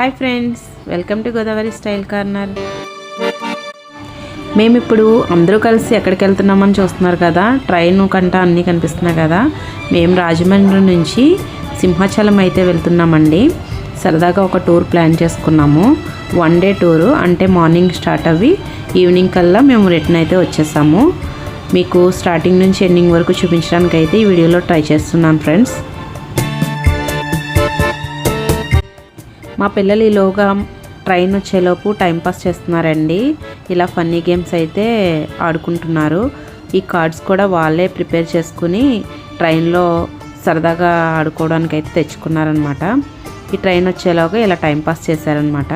Hi friends welcome to Godavari style corner. మేము ఇప్పుడు అందరూ కలిసి ఎక్కడికి వెళ్తున్నామని చూస్తున్నారు కదా ట్రైన్ కంట అన్నీ కనిపిస్తున్నాయి కదా. మేము రాజమండ్రి నుంచి సింహాచలం అయితే వెళ్తున్నామండి. సరదాగా ఒక టూర్ ప్లాన్ చేసుకున్నాము. వన్ డే టూరు అంటే మార్నింగ్ స్టార్ట్ అవ్వి ఈవినింగ్ కల్లా మేము రిటర్న్ అయితే వచ్చేసాము. మీకు స్టార్టింగ్ నుంచి ఎండింగ్ వరకు చూపించడానికి అయితే ఈ వీడియోలో ట్రై చేస్తున్నాను ఫ్రెండ్స్. మా పిల్లలు ఈలోగా ట్రైన్ వచ్చేలోపు టైంపాస్ చేస్తున్నారండి. ఇలా ఫన్నీ గేమ్స్ అయితే ఆడుకుంటున్నారు. ఈ కార్డ్స్ కూడా వాళ్ళే ప్రిపేర్ చేసుకుని ట్రైన్లో సరదాగా ఆడుకోవడానికి అయితే తెచ్చుకున్నారనమాట ఈ ట్రైన్ వచ్చేలోగా ఇలా టైంపాస్ చేశారనమాట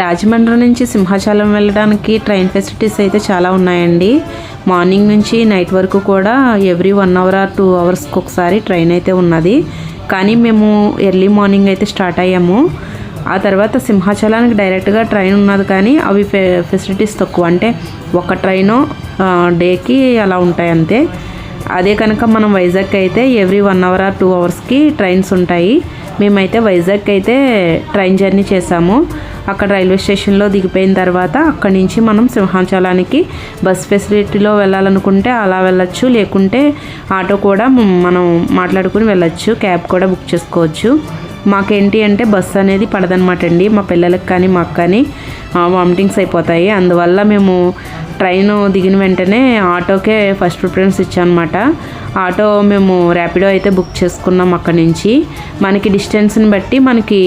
రాజమండ్రి నుంచి సింహాచలం వెళ్ళడానికి ట్రైన్ ఫెసిలిటీస్ అయితే చాలా ఉన్నాయండి. మార్నింగ్ నుంచి నైట్ వరకు కూడా every one hour or two అవర్స్కి ఒకసారి ట్రైన్ అయితే ఉన్నది. కానీ మేము ఎర్లీ మార్నింగ్ అయితే స్టార్ట్ అయ్యాము. ఆ తర్వాత సింహాచలానికి డైరెక్ట్గా ట్రైన్ ఉన్నది కానీ అవి ఫె ఫెసిలిటీస్ తక్కువ. అంటే ఒక ట్రైను డేకి అలా ఉంటాయి అంతే. అదే కనుక మనం వైజాగ్ అయితే every one hour or two అవర్స్కి ట్రైన్స్ ఉంటాయి. మేమైతే వైజాగ్ అయితే ట్రైన్ జర్నీ చేసాము. అక్కడ రైల్వే స్టేషన్లో దిగిపోయిన తర్వాత అక్కడి నుంచి మనం సింహాచలానికి బస్ ఫెసిలిటీలో వెళ్ళాలనుకుంటే అలా వెళ్ళచ్చు. లేకుంటే ఆటో కూడా మనం మాట్లాడుకుని వెళ్ళచ్చు. క్యాబ్ కూడా బుక్ చేసుకోవచ్చు. మాకేంటి అంటే బస్సు అనేది పడదనమాట అండి. మా పిల్లలకి కానీ మాకు కానీ వామిటింగ్స్ అయిపోతాయి. అందువల్ల మేము ట్రైన్ దిగిన వెంటనే ఆటోకే ఫస్ట్ ప్రిఫరెన్స్ ఇచ్చానమాట. ఆటో మేము ర్యాపిడో అయితే బుక్ చేసుకున్నాం అక్కడి నుంచి. మనకి డిస్టెన్స్ని బట్టి మనకి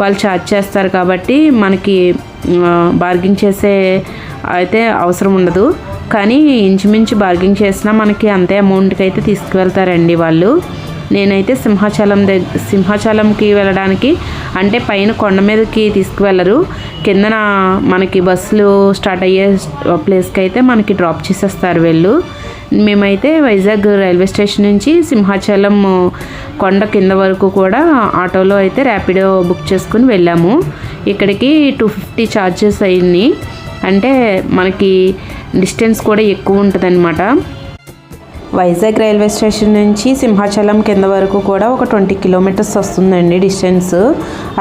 వాళ్ళు ఛార్జ్ చేస్తారు కాబట్టి మనకి బార్గింగ్ చేసే అయితే అవసరం ఉండదు. కానీ ఇంచుమించు బార్గింగ్ చేసినా మనకి అంతే అమౌంట్కి అయితే తీసుకువెళ్తారండి వాళ్ళు. నేనైతే సింహాచలం దగ్గర సింహాచలంకి వెళ్ళడానికి అంటే పైన కొండ మీదకి తీసుకువెళ్ళరు. కిందన మనకి బస్సులు స్టార్ట్ అయ్యే ప్లేస్కి అయితే మనకి డ్రాప్ చేసేస్తారు వెళ్ళు. మేమైతే వైజాగ్ రైల్వే స్టేషన్ నుంచి సింహాచలం కొండ కింద వరకు కూడా ఆటోలో అయితే ర్యాపిడో బుక్ చేసుకుని వెళ్ళాము. ఇక్కడికి టూ ఫిఫ్టీ ఛార్జెస్ అయ్యింది. అంటే మనకి డిస్టెన్స్ కూడా ఎక్కువ ఉంటుంది వైజాగ్ రైల్వే స్టేషన్ నుంచి సింహాచలం కింద వరకు కూడా ఒక ట్వంటీ కిలోమీటర్స్ వస్తుందండి డిస్టెన్స్.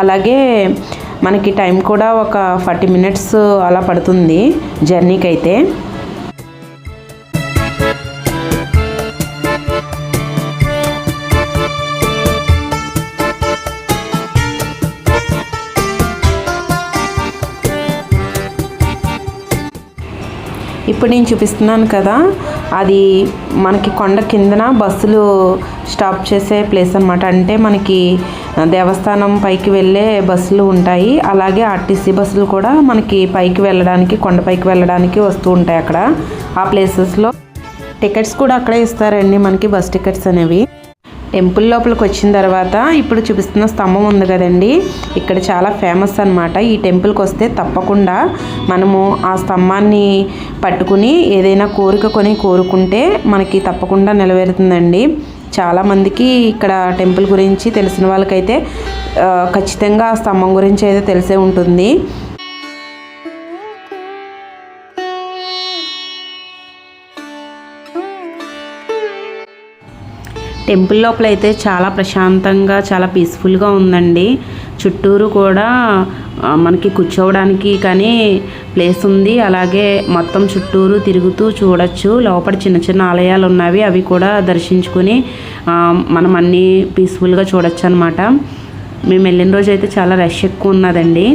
అలాగే మనకి టైం కూడా ఒక ఫార్టీ మినిట్స్ అలా పడుతుంది జర్నీకి అయితే ఇప్పుడు నేను చూపిస్తున్నాను కదా అది మనకి కొండ కిందన బస్సులు స్టాప్ చేసే ప్లేస్ అనమాట అంటే మనకి దేవస్థానం పైకి వెళ్ళే బస్సులు ఉంటాయి. అలాగే ఆర్టీసీ బస్సులు కూడా మనకి పైకి వెళ్ళడానికి కొండపైకి వెళ్ళడానికి వస్తూ ఉంటాయి అక్కడ ఆ ప్లేసెస్లో. టికెట్స్ కూడా అక్కడే ఇస్తారండి మనకి బస్ టికెట్స్ అనేవి. టెంపుల్ లోపలికి వచ్చిన తర్వాత ఇప్పుడు చూపిస్తున్న స్తంభం ఉంది కదండి. ఇక్కడ చాలా ఫేమస్ అనమాట ఈ టెంపుల్కి వస్తే తప్పకుండా మనము ఆ స్తంభాన్ని పట్టుకుని ఏదైనా కోరిక కొని కోరుకుంటే మనకి తప్పకుండా నెలవేరుతుందండి చాలామందికి ఇక్కడ టెంపుల్ గురించి తెలిసిన వాళ్ళకైతే ఖచ్చితంగా ఆ స్తంభం గురించి అయితే తెలిసే ఉంటుంది. టెంపుల్ లోపల అయితే చాలా ప్రశాంతంగా చాలా పీస్ఫుల్గా ఉందండి. చుట్టూరు కూడా మనకి కూర్చోవడానికి కానీ ప్లేస్ ఉంది. అలాగే మొత్తం చుట్టూరు తిరుగుతూ చూడొచ్చు. లోపల చిన్న చిన్న ఆలయాలు ఉన్నవి అవి కూడా దర్శించుకుని మనం అన్నీ పీస్ఫుల్గా చూడొచ్చు అనమాట మేము వెళ్ళిన రోజు అయితే చాలా రష్ ఎక్కువ ఉన్నదండి.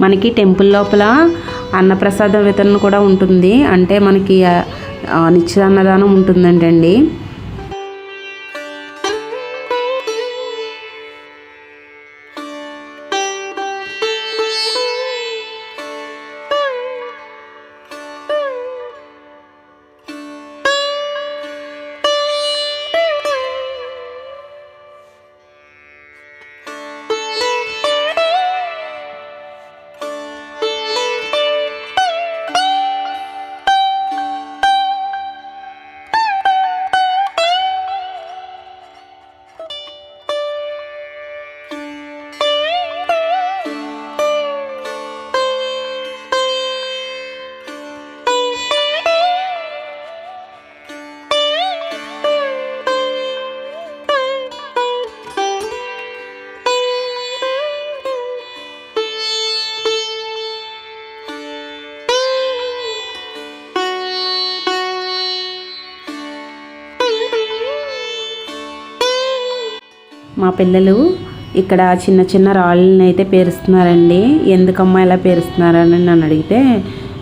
మనకి టెంపుల్ లోపల అన్నప్రసాద వితరణ కూడా ఉంటుంది. అంటే మనకి నిత్య అన్నదానం ఉంటుందంటండి. మా పిల్లలు ఇక్కడ చిన్న చిన్న రాళ్ళని అయితే పేరుస్తున్నారండి. ఎందుకమ్మా ఇలా పేరుస్తున్నారని నన్ను అడిగితే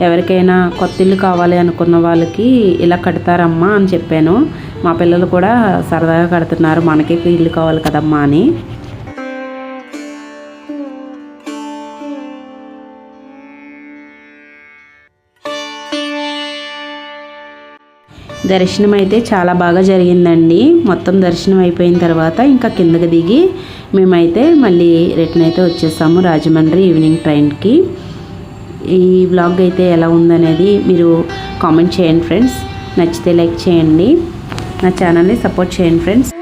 ఎవరికైనా కొత్త ఇల్లు కావాలి అనుకున్న వాళ్ళకి ఇలా కడతారమ్మా అని చెప్పాను. మా పిల్లలు కూడా సరదాగా కడుతున్నారు మనకి ఇల్లు కావాలి కదమ్మా అని. దర్శనం అయితే చాలా బాగా జరిగిందండి. మొత్తం దర్శనం అయిపోయిన తర్వాత ఇంకా కిందకి దిగి మేమైతే మళ్ళీ రిటర్న్ అయితే వచ్చేసాము రాజమండ్రి ఈవినింగ్ ట్రైన్కి. ఈ బ్లాగ్ అయితే ఎలా ఉందనేది మీరు కామెంట్ చేయండి ఫ్రెండ్స్. నచ్చితే లైక్ చేయండి. నా ఛానల్ని సపోర్ట్ చేయండి ఫ్రెండ్స్.